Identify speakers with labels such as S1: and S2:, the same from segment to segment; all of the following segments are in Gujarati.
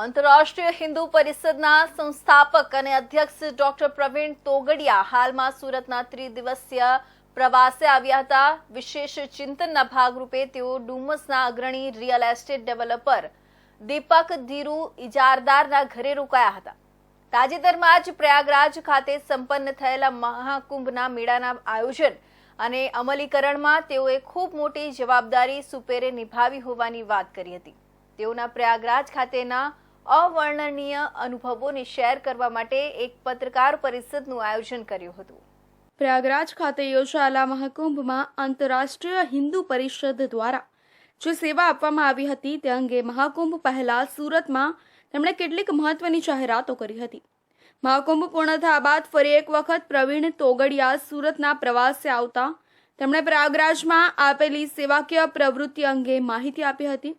S1: આંતરરાષ્ટ્રીય હિન્દુ પરિષદના સંસ્થાપક અને અધ્યક્ષ ડોક્ટર પ્રવીણ તોગડિયા હાલમાં સુરતના ત્રિદિવસીય પ્રવાસે આવ્યા હતા. વિશેષ ચિંતનના ભાગરૂપે તેઓ ડુમસના અગ્રણી real estate developer Deepak Dhiru ઇજારદારના ઘરે રોકાયા હતા. તાજેતરમાં જ પ્રયાગરાજ ખાતે સંપન્ન થયેલા મહાકુંભના મેળાના આયોજન અને અમલીકરણમાં તેઓએ ખૂબ મોટી જવાબદારી સુપેરે નિભાવી હોવાની વાત કરી હતી. તેઓના પ્રયાગરાજ ખાતેના અવર્ણનીય અનુભવોને શેર કરવા માટે એક પત્રકાર પરિષદનું આયોજન કર્યું હતું.
S2: પ્રયાગરાજ ખાતે યોજાયેલા મહાકુંભમાં આંતરરાષ્ટ્રીય હિન્દુ પરિષદ દ્વારા જે સેવા આપવામાં આવી હતી, તે અંગે મહાકુંભ પહેલા સુરતમાં તેમણે કેટલીક મહત્વની જાહેરાતો કરી હતી. મહાકુંભ પૂર્ણ થયા બાદ ફરી એક વખત પ્રવીણ તોગડિયા સુરતના પ્રવાસે આવતા તેમણે પ્રયાગરાજમાં આપેલી સેવાકીય પ્રવૃત્તિ અંગે માહિતી આપી હતી.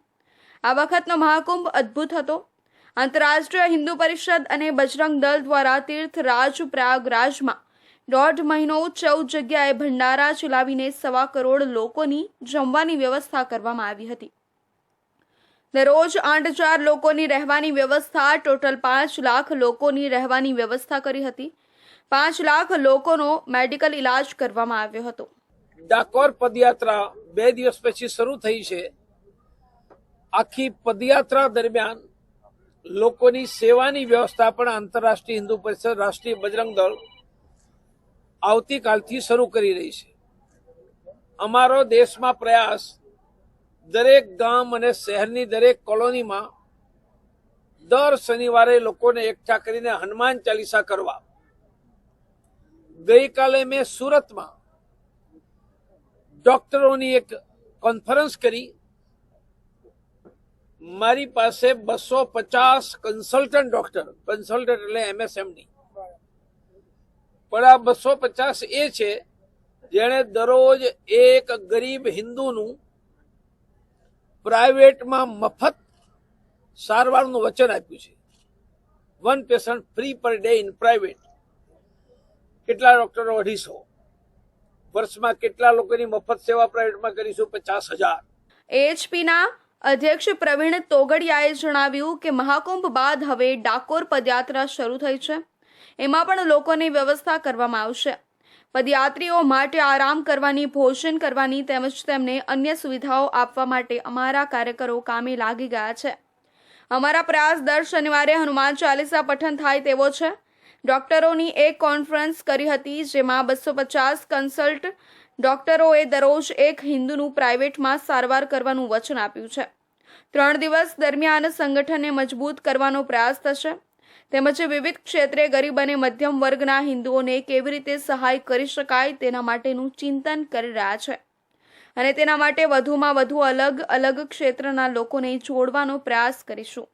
S2: આ વખતનો મહાકુંભ અદ્ભુત હતો. આંતરરાષ્ટ્રીય હિન્દુ પરિષદ અને બજરંગ દળ દ્વારા તીર્થરાજ પ્રયાગરાજમાં દોઢ મહિનો ચૌદ જગ્યાએ ભંડારા ચલાવીને સવા કરોડ લોકોની જમવાની વ્યવસ્થા કરવામાં આવી હતી. દરરોજ આઠ હજાર લોકોની રહેવાની વ્યવસ્થા, ટોટલ પાંચ લાખ લોકોની રહેવાની વ્યવસ્થા કરી હતી. પાંચ લાખ લોકોનો મેડિકલ ઇલાજ કરવામાં આવ્યો હતો.
S3: ડાકોર પદયાત્રા બે દિવસ પછી શરૂ થઈ છે. આખી પદયાત્રા દરમિયાન લોકોની સેવાની વ્યવસ્થા પણ આંતરરાષ્ટ્રીય હિન્દુ પરિષદ રાષ્ટ્રીય બજરંગ દળ આવતીકાલથી શરૂ કરી રહી છે. અમારો દેશમાં પ્રયાસ દરેક ગામ અને શહેરની દરેક કોલોનીમાં દર શનિવારે લોકોને એકઠા કરીને હનુમાન ચાલીસા કરવા. ગઈકાલે મેં સુરતમાં ડોક્ટરોની એક કોન્ફરન્સ કરી. મારી પાસે બસો પચાસ કન્સલ્ટન્ટ ડોક્ટર કન્સલ્ટન્ટ એટલે એમએસએમની પણ આ બસો પચાસ એ છે, જેણે દરરોજ એક ગરીબ હિન્દુનું પ્રાઇવેટમાં મફત સારવારનું વચન આપ્યું છે. One patient free per day in private કેટલા ડોક્ટરો અઢીસો. વર્ષમાં કેટલા લોકોની મફત સેવા પ્રાઇવેટમાં કરીશું? પચાસ હજાર.
S2: એએચપીના અધ્યક્ષ પ્રવીણ તોગડિયાએ જણાવ્યું કે મહાકુંભ બાદ હવે ડાકોર પદયાત્રા શરૂ થઈ છે. એમાં પણ લોકોની વ્યવસ્થા કરવામાં આવશે. પદયાત્રીઓ માટે આરામ કરવાની, ભોજન કરવાની તેમજ તેમને અન્ય સુવિધાઓ આપવા માટે અમારા કાર્યકરો કામે લાગી ગયા છે. અમારા પ્રયાસ દર શનિવારે હનુમાન ચાલીસા પઠન થાય તેવો છે. ડોક્ટરોની એક કોન્ફરન્સ કરી હતી જેમાં બસો પચાસ કન્સલ્ટ ડોક્ટરોએ દરરોજ એક હિન્દુનું પ્રાઇવેટમાં સારવાર કરવાનું વચન આપ્યું છે. ત્રણ દિવસ દરમિયાન સંગઠનને મજબૂત કરવાનો પ્રયાસ થશે. તેમજ વિવિધ ક્ષેત્રે ગરીબ અને મધ્યમ વર્ગના હિન્દુઓને કેવી રીતે સહાય કરી શકાય તેના માટેનું ચિંતન કરી રહ્યા છે. અને તેના માટે વધુમાં વધુ અલગ અલગ ક્ષેત્રના લોકોને જોડવાનો પ્રયાસ કરીશું.